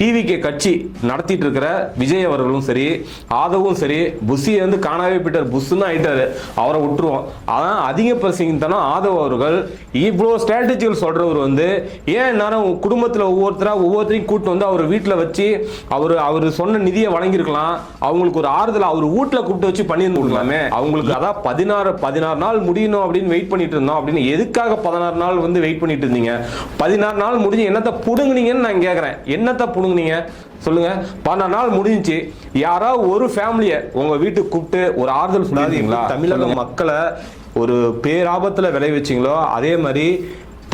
TVK கட்சி நடத்திட்டு இருக்கிற விஜய் அவர்களும் சரி ஆதவும் சரி புஷியை வந்து காணாவே போயிட்டார். புஷ்ன்னு ஆயிட்டாரு. அவரை விட்டுருவோம். அதான் அதிக பிரசிங்கத்தனம் ஆதவ் அவர்கள். இவ்வளோ ஸ்ட்ராட்டஜிகள் சொல்றவர் வந்து ஏன் நேரம் குடும்பத்தில் ஒவ்வொருத்தராக ஒவ்வொருத்தரையும் கூட்டு வந்து அவர் வீட்டில் வச்சு அவர் அவர் சொன்ன நிதியை வழங்கியிருக்கலாம். அவங்களுக்கு ஒரு ஆறுதல் அவர் வீட்டில் கூப்பிட்டு வச்சு பண்ணியிருந்து கொடுக்கலாமே அவங்களுக்கு அதான் பதினாறு பதினாறு நாள் முடியணும் அப்படின்னு வெயிட் பண்ணிட்டு இருந்தோம். அப்படின்னு எதுக்காக பதினாறு நாள் வந்து வெயிட் பண்ணிட்டு இருந்தீங்க? பதினாறு நாள் முடிஞ்சு என்னத்தை புடுங்குனீங்கன்னு நான் கேட்குறேன் என்னத்தை புடுங்க சொல்லுங்க பதினாறு நாள் முடிஞ்சுச்சு. யாராவது ஒரு ஃபேமிலியை உங்க வீட்டுக்கு கூப்பிட்டு ஒரு ஆறுதல் சொல்லாதீங்களா தமிழக மக்களை ஒரு பேராபத்துல விளை வச்சீங்களோ அதே மாதிரி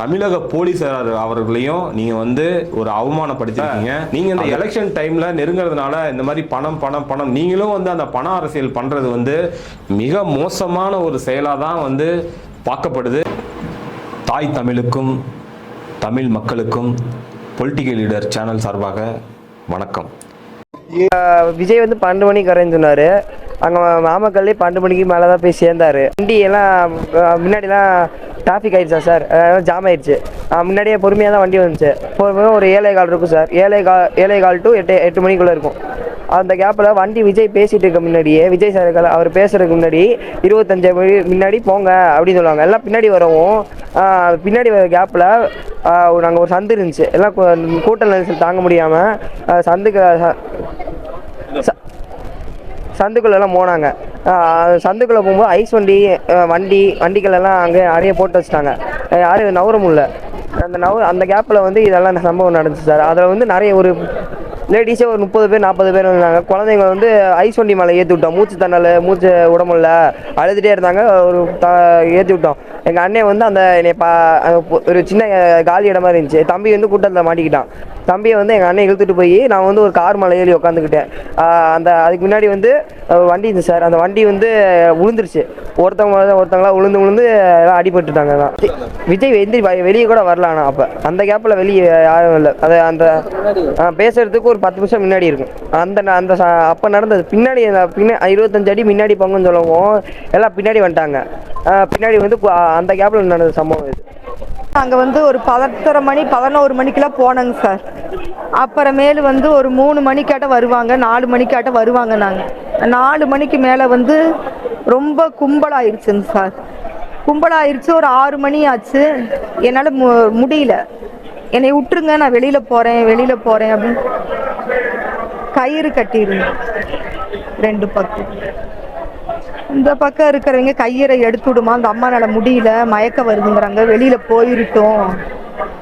தமிழக போலீசார் அவர்களையும் நீங்க வந்து ஒரு அவமானப்படுத்திருக்கீங்க. நீங்க இந்த எலெக்ஷன் டைம்ல நெருங்குறதுனால இந்த மாதிரி பணம் பணம் பணம் நீங்களும் வந்து அந்த பண அரசியல் பண்றது வந்து மிக மோசமான ஒரு செயலா தான் வந்து பார்க்கப்படுது. தாய் தமிழுக்கும் தமிழ் மக்களுக்கும் பொலிட்டிக்கல் லீடர் சேனல் சார்பாக வணக்கம். விஜய் வந்து பன்னெண்டு மணிக்கு வரேன்னு சொன்னார். அங்கே நாமக்கல்லே பன்னெண்டு மணிக்கு மேலே தான் போய் சேர்ந்தார். வண்டி எல்லாம் முன்னாடிலாம் டிராஃபிக் ஆயிடுச்சா சார் ஜாம் ஆயிடுச்சு. முன்னாடியே பொறுமையாக தான் வண்டி வந்துச்சு. பொறுமையாக ஒரு ஏழை கால் இருக்கும் சார் ஏழை கால் ஏழை கால் டு எட்டு எட்டு மணிக்குள்ளே இருக்கும். அந்த கேப்பில் வண்டி விஜய் பேசிகிட்டு இருக்க முன்னாடியே விஜய் சார் அவர் பேசுறதுக்கு முன்னாடி இருபத்தஞ்சு மணி முன்னாடி போங்க அப்படின்னு சொல்லுவாங்க. எல்லாம் பின்னாடி வரவும் பின்னாடி வர கேப்பில் நாங்கள் ஒரு சந்து இருந்துச்சு. எல்லாம் கூட்டம் கூட்ட நெரிசல் தாங்க முடியாமல் சந்துக்கு ச- ச- எல்லாம் போனாங்க. சந்துக்குள்ளே போகும்போது ஐஸ் வண்டி வண்டி வண்டிகள் எல்லாம் அங்கே நிறைய போட்டு வச்சுட்டாங்க. யாரும் நவர இல்லை. அந்த நவ அந்த கேப்பில் வந்து இதெல்லாம் இந்த சம்பவம் நடந்துச்சு சார் அதில் வந்து நிறைய ஒரு லேடிஸே ஒரு முப்பது பேர் நாற்பது பேர் இருந்தாங்க. குழந்தைங்க வந்து ஐஸ் வண்டி மேலே ஏற்றி விட்டோம். மூச்சு தண்ணல் மூச்சு விட அழுதுகிட்டே இருந்தாங்க. ஒரு த ஏற்றி விட்டோம். எங்கள் அண்ணன் வந்து அந்த என்னை பா ஒரு சின்ன காலி இடமா இருந்துச்சு. தம்பி வந்து கூட்டத்தில் மாட்டிக்கிட்டான். தம்பியை வந்து எங்கள் அண்ணன் இழுத்துட்டு போய் நான் வந்து ஒரு கார் மலை ஏறி உட்காந்துக்கிட்டேன் அந்த அதுக்கு முன்னாடி வந்து வண்டி இருந்துச்சு சார். அந்த வண்டி வந்து விழுந்துருச்சு ஒருத்தவங்க ஒருத்தவங்களா விழுந்து விழுந்து எல்லாம் அடிபட்டுட்டாங்க தான் விஜய் எந்திரி வெளியே கூட வரலாண்ணா அப்போ. அந்த கேப்பில் வெளியே யாரும் இல்லை. அது அந்த பேசுறதுக்கு ஒரு பத்து நிமிஷம் முன்னாடி இருக்கும். அந்த ந- அந்த அப்போ நடந்தது. பின்னாடி பின்ன இருபத்தஞ்சு அடி முன்னாடி பங்குன்னு சொல்லவும் எல்லாம் பின்னாடி வந்துட்டாங்க. பின்னாடி வந்து அந்த கேப்பில் நடந்த சம்பவம் இது. நாங்கள் வந்து ஒரு பதத்தரை மணி பதினோரு மணிக்கெல்லாம் போனோங்க சார். அப்புறமேலு வந்து ஒரு மூணு மணிக்காட்ட வருவாங்க நாலு மணிக்காட்ட வருவாங்க நாங்கள் நாலு மணிக்கு மேலே வந்து ரொம்ப கும்பலாயிருச்சுங்க சார். கும்பலாயிருச்சு ஒரு ஆறு மணி ஆச்சு. என்னால் மு முடியல. என்னை விட்டுருங்க நான் வெளியில் போகிறேன் வெளியில் போகிறேன் அப்படின்னு கயிறு கட்டியிருந்தேன். ரெண்டு பக்கம். இந்த பக்கம் இருக்கிறவங்க கையறை எடுத்து விடுமா அந்த அம்மானால முடியல மயக்க வருதுங்கிறாங்க வெளியில போயிருட்டோம்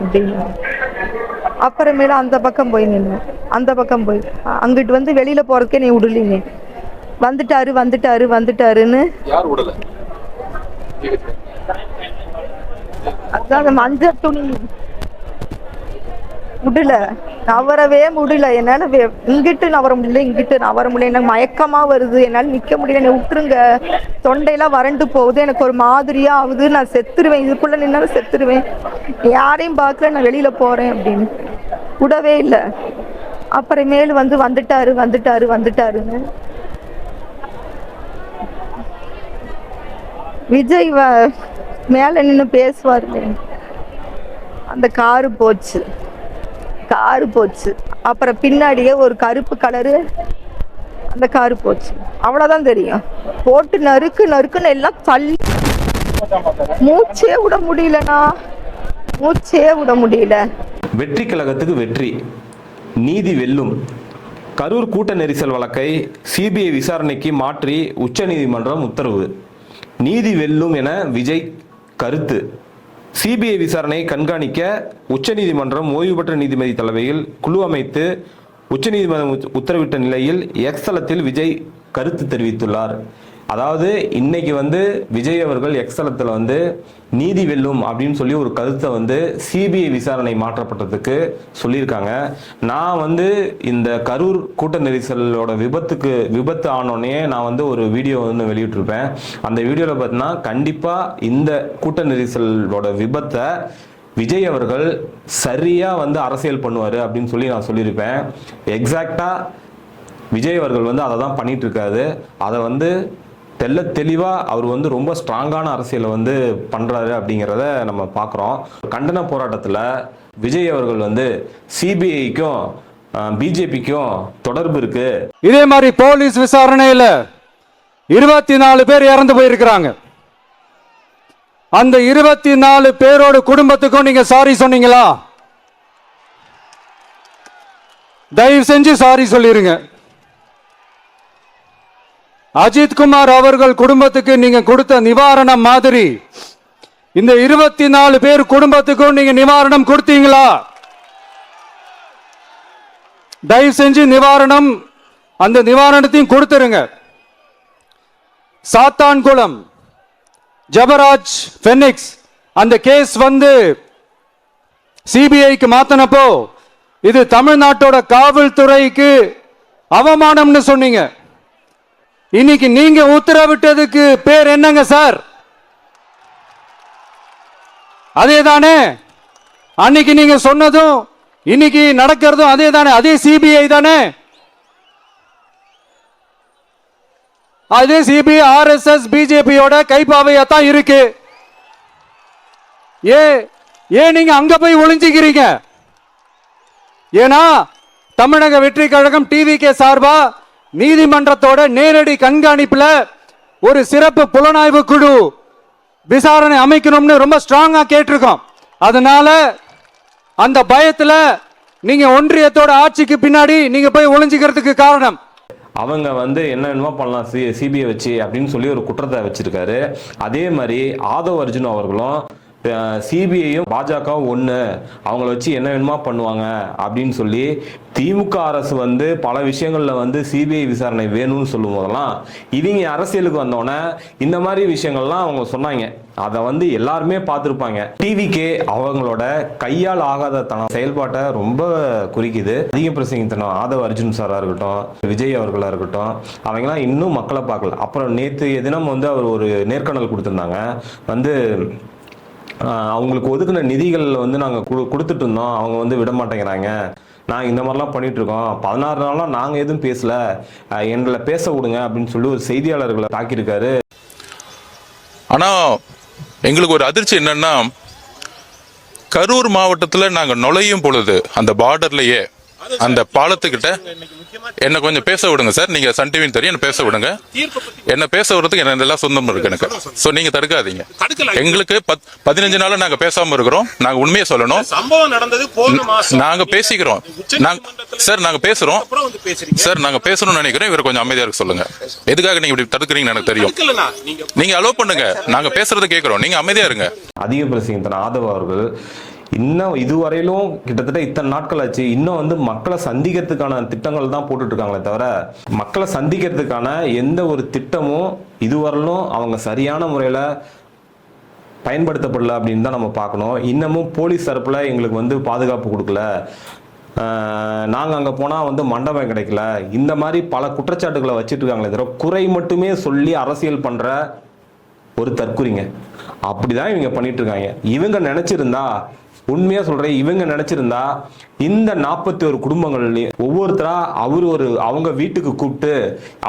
அப்படின்னு. அப்புறமேல அந்த பக்கம் போய் நின்று அந்த பக்கம் போய் அங்கிட்டு வந்து வெளியில போறதுக்கே நீ விடலீங்க. வந்துட்டாரு வந்துட்டாரு வந்துட்டாருன்னு அதான் மஞ்சள் துணி முடியல. நவரவே முடியல. என்னால வே- இங்கிட்டு நவர முடியல இங்கிட்டு நவர முடியல. எனக்கு மயக்கமா வருது. என்னால நிக்க முடியல. என்னை விட்டுருங்க தொண்டையெல்லாம் வறண்டு போகுது. எனக்கு ஒரு மாதிரியா ஆகுது. நான் செத்துருவேன். இதுக்குள்ள நின்னாலும் செத்துருவேன். யாரையும் பார்க்கல. நான் வெளியில போறேன் அப்படின்னு. விடவே இல்லை. அப்புறமேலு வந்து வந்துட்டாரு வந்துட்டாரு வந்துட்டாருன்னு விஜய் வ- மேல நின்று பேசுவார். அந்த காரு போச்சு. காரு போச்சு. அப்புறம் பின்னாடியே ஒரு கருப்பு கலரு அந்த காரு போச்சு. அவ்வளோதான் தெரியும். போட்டு நறுக்கு நறுக்குன்னு எல்லாம் தள்ளி. மூச்சே விட முடியலண்ணா. மூச்சே விட முடியல. வெற்றி கழகத்துக்கு வெற்றி. நீதி வெல்லும். கரூர் கூட்ட நெரிசல் வழக்கை சிபிஐ விசாரணைக்கு மாற்றி உச்சநீதிமன்றம் உத்தரவு. நீதி வெல்லும் என விஜய் கருத்து. சிபிஐ விசாரணையை கண்காணிக்க உச்சநீதிமன்றம் ஓய்வு பெற்ற நீதிபதி தலைமையில் குழு அமைத்து உச்சநீதிமன்றம் உத்தரவிட்ட நிலையில் எக்ஸ் தளத்தில் விஜய் கருத்து தெரிவித்துள்ளார். அதாவது இன்னைக்கு வந்து விஜய் அவர்கள் எக்ஸலத்தில் வந்து நீதி வெல்லும் அப்படின்னு சொல்லி ஒரு கருத்தை வந்து சிபிஐ விசாரணை மாற்றப்பட்டதுக்கு சொல்லியிருக்காங்க. நான் வந்து இந்த கரூர் கூட்ட நெரிசலோட விபத்துக்கு விபத்து ஆனோடனே நான் வந்து ஒரு வீடியோ வந்து வெளியிட்டிருப்பேன். அந்த வீடியோவில் பார்த்தீங்கன்னா கண்டிப்பாக இந்த கூட்ட நெரிசலோட விபத்தை விஜய் அவர்கள் சரியாக வந்து அரசியல் பண்ணுவார் அப்படின்னு சொல்லி நான் சொல்லியிருப்பேன். எக்ஸாக்டாக விஜய் அவர்கள் வந்து அதை தான் பண்ணிட்டு இருக்காரு. அதை வந்து தெள்ள தெளிவாக அவர் வந்து ரொம்ப ஸ்ட்ராங்கான அரசியலை வந்து பண்ணுறாரு அப்படிங்கிறத நம்ம பார்க்குறோம் கண்டன போராட்டத்தில் விஜய் அவர்கள் வந்து சிபிஐக்கும் பிஜேபிக்கும் தொடர்பு இருக்கு. இதே மாதிரி போலீஸ் விசாரணையில் இருபத்தி நாலு பேர் இறந்து போயிருக்கிறாங்க. அந்த இருபத்தி நாலு பேரோட குடும்பத்துக்கும் நீங்க சாரி சொன்னீங்களா? தயவு செஞ்சு சாரி சொல்லிருங்க. அஜித்குமார் அவர்கள் குடும்பத்துக்கு நீங்க கொடுத்த நிவாரணம் மாதிரி. இந்த இருபத்தி நாலு பேர் குடும்பத்துக்கும் நீங்க நிவாரணம் கொடுத்தீங்களா? தயவு செஞ்சு நிவாரணம் அந்த நிவாரணத்தையும் கொடுத்துருங்க. சாத்தான்குளம் ஜபராஜ் பெனிக்ஸ் அந்த கேஸ் வந்து சிபிஐக்கு மாத்தினப்போ இது தமிழ்நாட்டோட காவல்துறைக்கு அவமானம்னு சொன்னீங்க. இன்னைக்கு நீங்க உத்தரவிட்டதுக்கு பேர் என்னங்க சார்? அதே தானே அன்னைக்கு நீங்க சொன்னதும் இன்னைக்கு நடக்கிறதும் அதே தானே? அதே சிபிஐ தானே அதே சிபிஐ ஆர்எஸ்எஸ் பிஜேபியோட கைப்பாவையா தான் இருக்கு. ஏ ஏன் நீங்க அங்க போய் ஒளிஞ்சுக்கிறீங்க? ஏன்னா தமிழக வெற்றி கழகம் டிவி கே சார்பா நீதிமன்றத்தோட நேரடி கண்காணிப்புல ஒரு சிறப்பு புலனாய்வு குழு விசாரணை அமைக்கணும்னு ரொம்ப ஸ்ட்ராங்கா கேட்டிருக்கோம். அதனால அந்த பயத்துல நீங்க ஒன்றியத்தோட ஆட்சிக்கு பின்னாடி நீங்க போய் ஒளிஞ்சுக்கிறதுக்கு காரணம். அவங்க வந்து என்னென்னமோ பண்ணலாம். சி சிபிஐ வச்சு அப்படின்னு சொல்லி ஒரு குற்றத்தை வச்சிருக்காரு. அதே மாதிரி ஆதவ் அர்ஜுன் அவர்களும் சிபிஐயும் பாஜகவும் ஒன்று அவங்கள வச்சு என்ன வேணுமா பண்ணுவாங்க அப்படின்னு சொல்லி திமுக அரசு வந்து பல விஷயங்களில் வந்து சிபிஐ விசாரணை வேணும்னு சொல்லும் போதெல்லாம் இவங்க அரசியலுக்கு வந்தோடனே இந்த மாதிரி விஷயங்கள்லாம் அவங்க சொன்னாங்க. அதை வந்து எல்லாருமே பார்த்துருப்பாங்க. டிவிக்கே அவங்களோட கையால் ஆகாத தனம் செயல்பாட்டை ரொம்ப குறிக்குது. அதிக பிரசங்கித்தனம் ஆதவ் அர்ஜுன் சாராக இருக்கட்டும் விஜய் அவர்களாக இருக்கட்டும் அவங்களாம் இன்னும் மக்களை பார்க்கல. அப்புறம் நேற்று தினம் வந்து அவர் ஒரு நேர்காணல் கொடுத்துருந்தாங்க. வந்து அவங்களுக்கு ஒதுக்குன நிதிகள் வந்து நாங்கள் கொடு கொடுத்துட்டு இருந்தோம். அவங்க வந்து விட மாட்டேங்கிறாங்க. நாங்கள் இந்த மாதிரிலாம் பண்ணிட்டு இருக்கோம். பதினாறு நாளாக நாங்கள் எதுவும் பேசல. எங்களை பேச விடுங்க அப்படின்னு சொல்லி ஒரு செய்தியாளர்களை தாக்கியிருக்காரு. ஆனால் எங்களுக்கு ஒரு அதிர்ச்சி என்னன்னா கரூர் மாவட்டத்தில் நாங்கள் நுழையும் பொழுது அந்த பார்டர்லையே அந்த பாலத்துக்கிட்ட என்ன கொஞ்சம் பேச விடுங்க சார். நீங்க சன் டிவின்னு தெரியும் என்ன பேச விடுங்க. என்ன பேச விடுறதுக்கு என்ன எல்லாம் சொந்தம் இருக்கு எனக்கு. சோ நீங்க தடுக்காதீங்க. எங்களுக்கு பத்- பதினஞ்சு நாளா நாங்க பேசாம இருக்கிறோம். நாங்க உண்மையை சொல்லணும். சம்பவம் நடந்தது போன மாசம். நாங்க பேசிக்கிறோம். சார் நாங்க பேசுறோம். அப்புறம் வந்து பேசுறீங்க. சார் நாங்க பேசணும்னு நினைக்கிறோம். இவர் கொஞ்சம் அமைதியா இருக்க சொல்லுங்க. எதுக்காக நீங்க இப்படி தடுக்கிறீங்கன்னு எனக்கு தெரியும். நீங்க நீங்க அலோ பண்ணுங்க. நாங்க பேசுறத கேக்குறோம். நீங்க அமைதியா இருங்க. அதிக பிரசங்கித்தன ஆதவ அவர்கள் இன்னும் இதுவரையிலும் கிட்டத்தட்ட இத்தனை நாட்கள் ஆச்சு. இன்னும் வந்து மக்களை சந்திக்கிறதுக்கான திட்டங்கள் தான் போட்டுட்டு இருக்காங்களே தவிர மக்களை சந்திக்கிறதுக்கான எந்த ஒரு திட்டமும் இதுவரையிலும் அவங்க சரியான முறையில் பயன்படுத்தப்படல அப்படின்னு தான் நம்ம பார்க்கணும். இன்னமும் போலீஸ் தரப்பில் எங்களுக்கு வந்து பாதுகாப்பு கொடுக்கல. நாங்கள் அங்கே போனால் வந்து மண்டபம் கிடைக்கல. இந்த மாதிரி பல குற்றச்சாட்டுகளை வச்சுட்டு இருக்காங்களே தவிர குறை மட்டுமே சொல்லி அரசியல் பண்ணுற ஒரு தற்குறிங்க அப்படிதான் இவங்க பண்ணிட்டு இருக்காங்க இவங்க நினைச்சிருந்தா உண்மையா சொல்றேன் இவங்க நினைச்சிருந்தா இந்த நாற்பத்தி ஒரு குடும்பங்கள்லயும் ஒவ்வொருத்தரா அவர் ஒரு அவங்க வீட்டுக்கு கூப்பிட்டு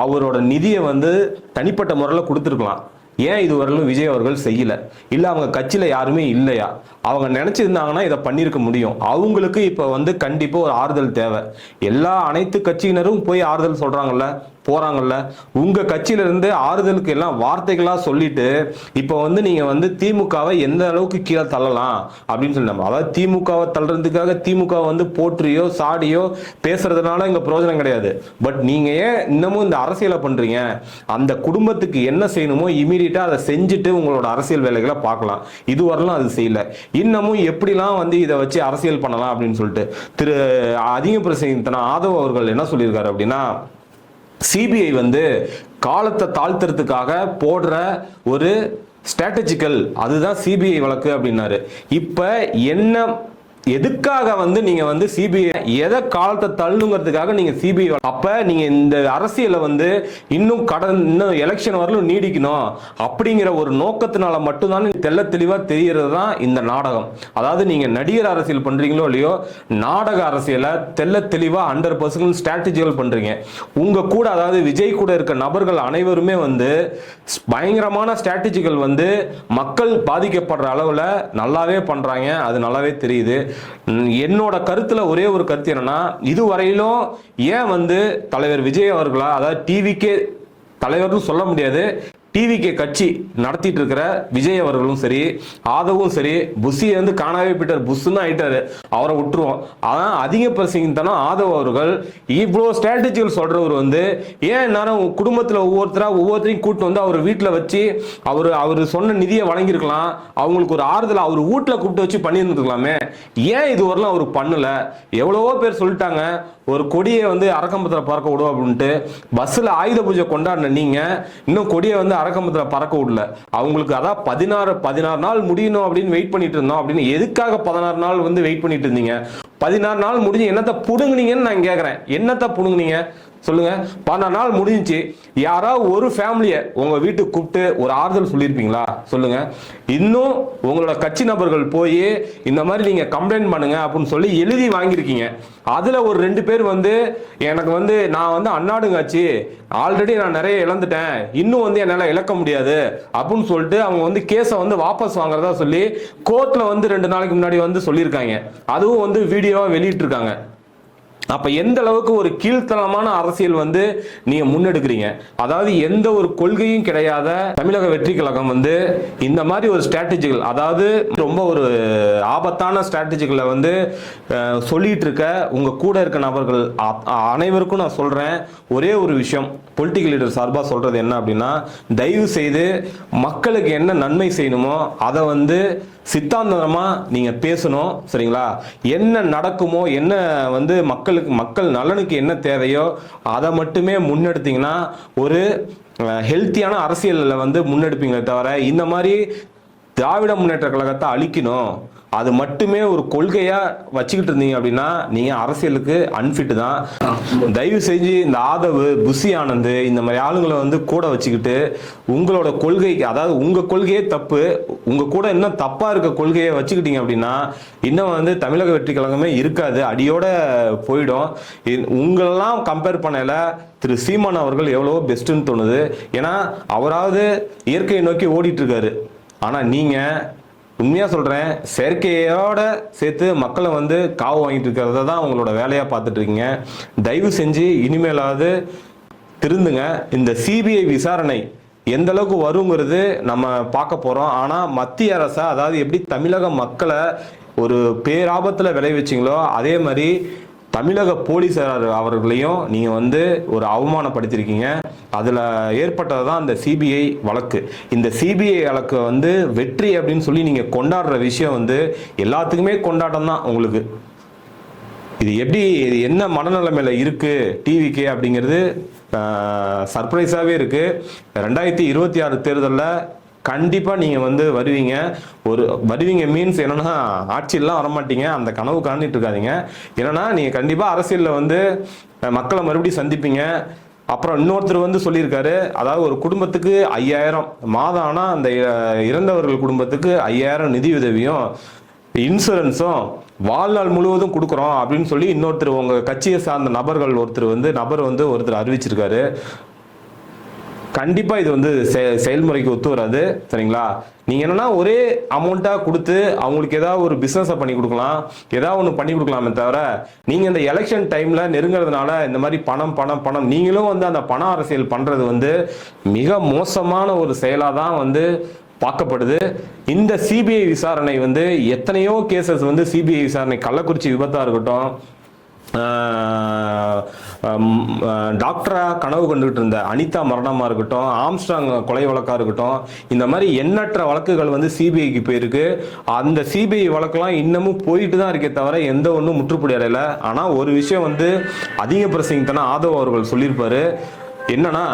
அவரோட நிதியை வந்து தனிப்பட்ட முறையில் கொடுத்துருக்கலாம். ஏன் இதுவரையிலும் விஜய் அவர்கள் செய்யல? இல்ல அவங்க கட்சியில யாருமே இல்லையா? அவங்க நினைச்சிருந்தாங்கன்னா இதை பண்ணியிருக்க முடியும். அவங்களுக்கு இப்ப வந்து கண்டிப்பா ஒரு ஆறுதல் தேவை. எல்லா அனைத்து கட்சியினரும் போய் ஆறுதல் சொல்றாங்கல்ல? போகிறாங்கல்ல உங்கள் கட்சியில இருந்து ஆறுதலுக்கு எல்லாம் வார்த்தைகளாக சொல்லிட்டு இப்போ வந்து நீங்கள் வந்து திமுகவை எந்த அளவுக்கு கீழே தள்ளலாம் அப்படின்னு சொல்லி நம்ம அதாவது திமுகவை தள்ளுறதுக்காக திமுக வந்து போற்றியோ சாடியோ பேசுறதுனால இங்கே பிரயோஜனம் கிடையாது. பட் நீங்கள் ஏன் இன்னமும் இந்த அரசியலை பண்றீங்க? அந்த குடும்பத்துக்கு என்ன செய்யணுமோ இமீடியட்டாக அதை செஞ்சுட்டு உங்களோட அரசியல் வேலைகளை பார்க்கலாம். இதுவரையிலும் அது செய்யல. இன்னமும் எப்படிலாம் வந்து இதை வச்சு அரசியல் பண்ணலாம் அப்படின்னு சொல்லிட்டு திரு அதிக பிரசங்கித்தன ஆதவ் அவர்கள் என்ன சொல்லியிருக்காரு அப்படின்னா சிபிஐ வந்து காலத்தை தாழ்த்துறதுக்காக போடுற ஒரு ஸ்ட்ராட்டஜிக்கல் அதுதான் சிபிஐ வழக்கு அப்படின்னாரு. இப்போ என்ன எதுக்காக வந்து நீங்க வந்து சிபிஐ எதை காலத்தை தள்ளுங்கிறதுக்காக நீங்க சிபிஐ அப்ப நீங்க இந்த அரசியலை வந்து இன்னும் கடன் இன்னும் எலெக்ஷன் வரலும் நீடிக்கணும் அப்படிங்கிற ஒரு நோக்கத்தினால மட்டும்தான் தெல்ல தெளிவா தெரியறது தான் இந்த நாடகம். அதாவது நீங்க நடிகர் அரசியல் பண்றீங்களோ இல்லையோ நாடக அரசியலை தெள்ள தெளிவா ஹண்ட்ரட் பர்சன்ட் ஸ்ட்ராட்டஜிகள் பண்றீங்க. உங்க கூட அதாவது விஜய் கூட இருக்க நபர்கள் அனைவருமே வந்து பயங்கரமான ஸ்ட்ராட்டஜிகள் வந்து மக்கள் பாதிக்கப்படுற அளவுல நல்லாவே பண்றாங்க. அது நல்லாவே தெரியுது. என்னோட கருத்துல ஒரே ஒரு கருத்து என்னன்னா இதுவரையிலும் ஏன் வந்து தலைவர் விஜய் அவர்களா அதாவது டிவிக்கே தலைவர்னு சொல்ல முடியாது டிவிகே கட்சி நடத்திட்டு இருக்கிற விஜய் அவர்களும் சரி ஆதவும் சரி புஷி வந்து காணாவே போயிட்டார். புஷ்ன்னு ஆயிட்டாரு. அவரை விட்டுருவோம். ஆனால் அதிக பிரசிங்கத்தனம் ஆதவ் அவர்கள் இவ்வளோ ஸ்ட்ராட்டஜிகள் சொல்றவர் வந்து ஏன் நேரம் குடும்பத்தில் ஒவ்வொருத்தரா ஒவ்வொருத்தரையும் கூட்டு வந்து அவர் வீட்டில் வச்சு அவர் அவர் சொன்ன நிதியை வழங்கியிருக்கலாம். அவங்களுக்கு ஒரு ஆறுதல் அவர் வீட்டில் கூப்பிட்டு வச்சு பண்ணியிருந்துருக்கலாமே. ஏன் இது வரலாம் அவர் பண்ணல? எவ்வளவோ பேர் சொல்லிட்டாங்க. ஒரு கொடியை வந்து அரக்கம்பத்தில் பறக்க விடும் அப்படின்ட்டு பஸ்ஸில் ஆயுத பூஜை கொண்டாடின நீங்க இன்னும் கொடியை வந்து அரக்கம்பத்தில் பறக்க விடல. அவங்களுக்கு அதான் பதினாறு பதினாறு நாள் முடியணும் அப்படின்னு வெயிட் பண்ணிட்டு இருந்தோம். அப்படின்னு எதுக்காக பதினாறு நாள் வந்து வெயிட் பண்ணிட்டு இருந்தீங்க? பதினாறு நாள் முடிஞ்சு என்னத்தை புடுங்குனீங்கன்னு நான் கேட்குறேன் என்னத்தை புடுங்குனீங்க? சொல்லுங்க. பதினாறு நாள் முடிஞ்சு யாராவது ஒரு ஃபேமிலியை உங்க வீட்டுக்கு கூப்பிட்டு ஒரு ஆறுதல் சொல்லியிருப்பீங்களா? சொல்லுங்க. இன்னும் உங்களோட கட்சி நபர்கள் போய் இந்த மாதிரி நீங்க கம்ப்ளைண்ட் பண்ணுங்க அப்படின்னு சொல்லி எழுதி வாங்கியிருக்கீங்க. அதுல ஒரு ரெண்டு பேர் வந்து எனக்கு வந்து நான் வந்து அண்ணாடுங்காச்சு ஆல்ரெடி நான் நிறைய இழந்துட்டேன். இன்னும் வந்து என்னால் இழக்க முடியாது அப்படின்னு சொல்லிட்டு அவங்க வந்து கேஸை வந்து வாபஸ் வாங்குறதா சொல்லி கோர்ட்ல வந்து ரெண்டு நாளைக்கு முன்னாடி வந்து சொல்லியிருக்காங்க. அதுவும் வந்து வீடியோவா வெளியிட்டிருக்காங்க. அப்ப எந்த அளவுக்கு ஒரு கீழ்த்தனமான அரசியல் வந்து நீங்க முன்னெடுக்கிறீங்க? அதாவது எந்த ஒரு கொள்கையும் கிடையாத தமிழக வெற்றி கழகம் வந்து இந்த மாதிரி ஒரு ஸ்ட்ராட்டஜிகள் அதாவது ரொம்ப ஒரு ஆபத்தான ஸ்ட்ராட்டஜிகளை வந்து சொல்லிட்டு இருக்க உங்க கூட இருக்க நபர்கள் அனைவருக்கும் நான் சொல்றேன். ஒரே ஒரு விஷயம் பொலிட்டிக்கல் லீடர் சார்பாக சொல்றது என்ன அப்படின்னா தயவு செய்து மக்களுக்கு என்ன நன்மை செய்யணுமோ அதை வந்து சித்தாந்தமாக நீங்கள் பேசணும் சரிங்களா? என்ன நடக்குமோ என்ன வந்து மக்களுக்கு மக்கள் நலனுக்கு என்ன தேவையோ அதை மட்டுமே முன்னெடுத்தீங்கன்னா ஒரு ஹெல்த்தியான அரசியலில் வந்து முன்னெடுப்பீங்களே தவிர இந்த மாதிரி திராவிட முன்னேற்ற கழகத்தை அழிக்கணும். அது மட்டுமே ஒரு கொள்கையா வச்சுக்கிட்டு இருந்தீங்க அப்படின்னா நீங்க அரசியலுக்கு அன்ஃபிட் தான். தயவு செஞ்சு இந்த ஆதவு புஷி ஆனந்த் இந்த மாதிரி ஆளுங்களை வந்து கூட வச்சுக்கிட்டு உங்களோட கொள்கைக்கு அதாவது உங்க கொள்கையே தப்பு உங்க கூட இன்னும் தப்பா இருக்க கொள்கையை வச்சுக்கிட்டீங்க அப்படின்னா இன்னும் வந்து தமிழக வெற்றி கழகமே இருக்காது அடியோட போயிடும். உங்களெல்லாம் கம்பேர் பண்ணல திரு சீமான் அவர்கள் எவ்வளவோ பெஸ்ட்டுன்னு தோணுது. ஏன்னா அவராவது இயற்கையை நோக்கி ஓடிட்டு இருக்காரு. ஆனா நீங்க உண்மையாக சொல்கிறேன் செயற்கையோட சேர்த்து மக்களை வந்து காவு வாங்கிட்டு இருக்கிறத தான் உங்களோட வேலையாக பார்த்துட்ருக்கீங்க தயவு செஞ்சு இனிமேலாவது திருந்துங்க. இந்த சிபிஐ விசாரணை எந்த அளவுக்கு வருங்கிறது நம்ம பார்க்க போகிறோம் ஆனால் மத்திய அரசா அதாவது எப்படி தமிழக மக்களை ஒரு பேராபத்தில் விளைவிச்சிங்களோ அதே மாதிரி தமிழக போலீஸார் அவர்களையும் நீங்கள் வந்து ஒரு அவமானப்படுத்தியிருக்கீங்க அதில் ஏற்பட்டது தான் அந்த சிபிஐ வழக்கு. இந்த சிபிஐ வழக்கு வந்து வெற்றி அப்படின்னு சொல்லி நீங்கள் கொண்டாடுற விஷயம் வந்து எல்லாத்துக்குமே கொண்டாட்டம் தான் உங்களுக்கு. இது எப்படி இது என்ன மனநிலைமையில் இருக்குது டிவிக்கு அப்படிங்கிறது சர்ப்ரைஸாகவே இருக்குது ரெண்டாயிரத்தி இருபத்தி ஆறு தேர்தலில் கண்டிப்பாக நீங்கள் வந்து வருவீங்க. ஒரு வருவீங்க மீன்ஸ் என்னென்னா ஆட்சியெல்லாம் வரமாட்டீங்க. அந்த கனவு காணிட்டு இருக்காதிங்க. என்னன்னா நீங்கள் கண்டிப்பாக அரசியலில் வந்து மக்களை மறுபடியும் சந்திப்பீங்க. அப்புறம் இன்னொருத்தர் வந்து சொல்லியிருக்காரு. அதாவது ஒரு குடும்பத்துக்கு ஐயாயிரம். மாதம் ஆனால் அந்த இறந்தவர்கள் குடும்பத்துக்கு ஐயாயிரம் நிதி உதவியும் இன்சூரன்ஸும் வாழ்நாள் முழுவதும் கொடுக்குறோம் அப்படின்னு சொல்லி இன்னொருத்தர் உங்கள் கட்சியை சார்ந்த நபர்கள் ஒருத்தர் வந்து நபர் வந்து ஒருத்தர் அறிவிச்சிருக்காரு. கண்டிப்பாக இது வந்து செ- செயல்முறைக்கு ஒத்து வராது. சரிங்களா? நீங்கள் என்னன்னா ஒரே அமௌண்ட்டாக கொடுத்து அவங்களுக்கு ஏதாவது ஒரு பிஸ்னஸை பண்ணி கொடுக்கலாம். ஏதாவது ஒன்று பண்ணி கொடுக்கலாமே தவிர நீங்கள் இந்த எலெக்ஷன் டைமில் நெருங்குறதுனால இந்த மாதிரி பணம் பணம் பணம் நீங்களும் வந்து அந்த பண அரசியல் பண்ணுறது வந்து மிக மோசமான ஒரு செயலாக தான் வந்து பார்க்கப்படுது. இந்த சிபிஐ விசாரணை வந்து எத்தனையோ கேசஸ் வந்து சிபிஐ விசாரணை கள்ளக்குறிச்சி விபத்தாக இருக்கட்டும் டாக்டராக கனவு கண்டுகிட்டு இருந்த அனிதா மரணமாக இருக்கட்டும் ஆம்ஸ்டாங் கொலை வழக்காக இருக்கட்டும் இந்த மாதிரி எண்ணற்ற வழக்குகள் வந்து சிபிஐக்கு போயிருக்கு. அந்த சிபிஐ வழக்கெல்லாம் இன்னமும் போயிட்டு தான் இருக்கே தவிர எந்த ஒன்றும் முற்றுப்புடி அடையல. ஆனால் ஒரு விஷயம் வந்து அதிக பிரசங்கித்தனா ஆதவ் அவர்கள் சொல்லியிருப்பாரு. என்னன்னா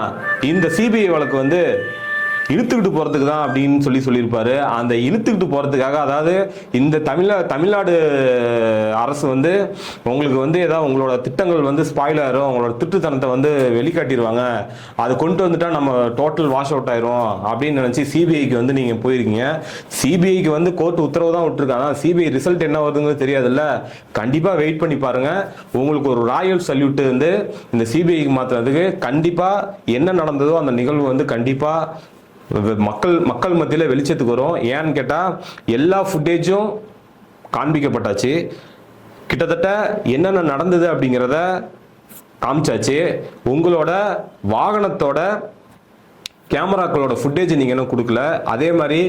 இந்த சிபிஐ வழக்கு வந்து இழுத்துக்கிட்டு போகிறதுக்கு தான் அப்படின்னு சொல்லி சொல்லியிருப்பாரு. அந்த இழுத்துக்கிட்டு போகிறதுக்காக அதாவது இந்த தமிழ தமிழ்நாடு அரசு வந்து உங்களுக்கு வந்து ஏதாவது உங்களோட திட்டங்கள் வந்து ஸ்பாயில் ஆயிரும். உங்களோட திட்டுத்தனத்தை வந்து வெளிக்காட்டிடுவாங்க அது கொண்டு வந்துட்டா நம்ம டோட்டல் வாஷ் அவுட் ஆயிரும் அப்படின்னு நினச்சி சிபிஐக்கு வந்து நீங்கள் போயிருக்கீங்க. சிபிஐக்கு வந்து கோர்ட் உத்தரவு தான் விட்டுருக்காங்க. சிபிஐ ரிசல்ட் என்ன வருதுங்கிறது தெரியாதுல்ல. கண்டிப்பாக வெயிட் பண்ணி பாருங்க. உங்களுக்கு ஒரு ராயல் சல்யூட் வந்து இந்த சிபிஐக்கு மாத்துறதுக்கு கண்டிப்பாக என்ன நடந்ததோ அந்த நிகழ்வு வந்து கண்டிப்பாக மக்கள் மக்கள் மத்தியில் வெளிச்சத்துக்கு வரும். ஏன்னு கேட்டால் எல்லா ஃபுட்டேஜும் காண்பிக்கப்பட்டாச்சு. கிட்டத்தட்ட என்னென்ன நடந்தது அப்படிங்கிறத காமிச்சாச்சு. உங்களோட வாகனத்தோட கேமராக்களோட ஃபுட்டேஜ் நீங்கள் இன்னும் கொடுக்கல. அதே மாதிரி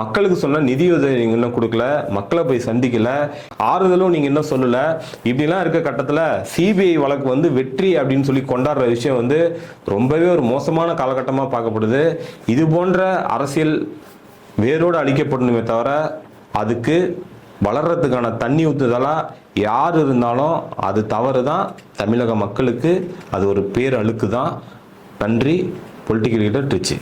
மக்களுக்கு சொன்ன நிதியுதவி நீங்கள் இன்னும் கொடுக்கல. மக்களை போய் சந்திக்கல. ஆறுதலும் நீங்கள் இன்னும் சொல்லலை. இப்படிலாம் இருக்க கட்டத்தில் சிபிஐ வழக்கு வந்து வெற்றி அப்படின்னு சொல்லி கொண்டாடுற விஷயம் வந்து ரொம்பவே ஒரு மோசமான காலகட்டமாக பார்க்கப்படுது. இது போன்ற அரசியல் வேரோடு அழிக்கப்படணுமே தவிர அதுக்கு வளர்றதுக்கான தண்ணி ஊற்றுதலாக யார் இருந்தாலும் அது தவறு தான் தமிழக மக்களுக்கு அது ஒரு பேர் அழுக்கு தான் நன்றி. Political leader Trichy